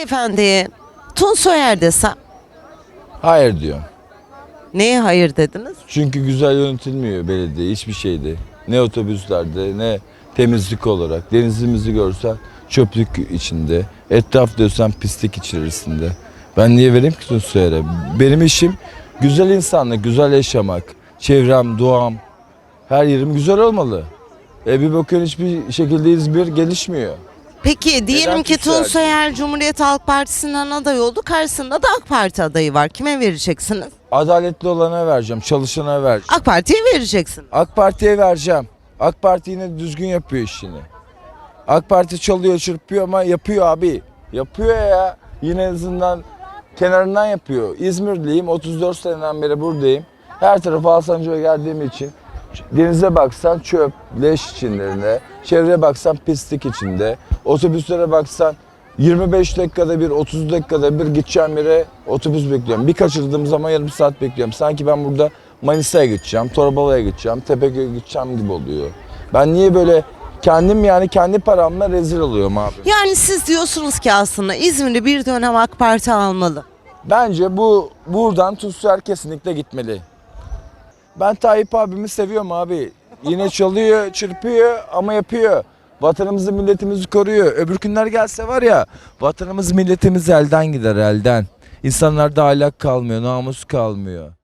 Beyefendi Tunsoyer desem Hayır diyorum. neye hayır dediniz? Çünkü güzel yönetilmiyor belediye hiçbir şeyde. Ne otobüslerde ne temizlik olarak. Denizimizi görsen çöplük içinde. Etraf dövsen pislik içerisinde. Ben niye vereyim ki Tunçer'e? Benim işim güzel insanlık, güzel yaşamak. Çevrem, doğam, her yerim güzel olmalı. E bir bakıyorsun hiçbir şekilde İzmir gelişmiyor. Peki diyelim ki Tunsoyer? Tunsoyer Cumhuriyet Halk Partisi'nden aday oldu. Karşısında da AK Parti adayı var. Kime vereceksiniz? Adaletli olana vereceğim, çalışana vereceğim. AK Parti'ye vereceksiniz. AK Parti'ye vereceğim. AK Parti yine düzgün yapıyor işini. AK Parti çalıyor çırpıyor ama yapıyor abi. Yapıyor ya. Yine en azından kenarından yapıyor. İzmirliyim 34 seneden beri buradayım. Her tarafa Alsancak'a geldiğim için denize baksan çöp, leş içinde. Çevreye baksan pislik içinde. Otobüslere baksan 25 dakikada bir, 30 dakikada bir gideceğim yere otobüs bekliyorum. Bir kaçırdığım zaman yarım saat bekliyorum. Sanki ben burada Manisa'ya gideceğim, Torbalı'ya gideceğim, Tepeköy'e gideceğim gibi oluyor. Ben niye böyle kendim yani kendi paramla rezil oluyorum abi. Yani siz diyorsunuz ki aslında İzmir'i bir dönem AK Parti almalı. Bence bu buradan Tusser kesinlikle gitmeli. Ben Tayyip abimi seviyorum abi. Yine çalıyor, çırpıyor ama yapıyor. Vatanımızı, milletimizi koruyor. Öbür günler gelse var ya, vatanımız, milletimiz elden gider elden. İnsanlarda ahlak kalmıyor, namus kalmıyor.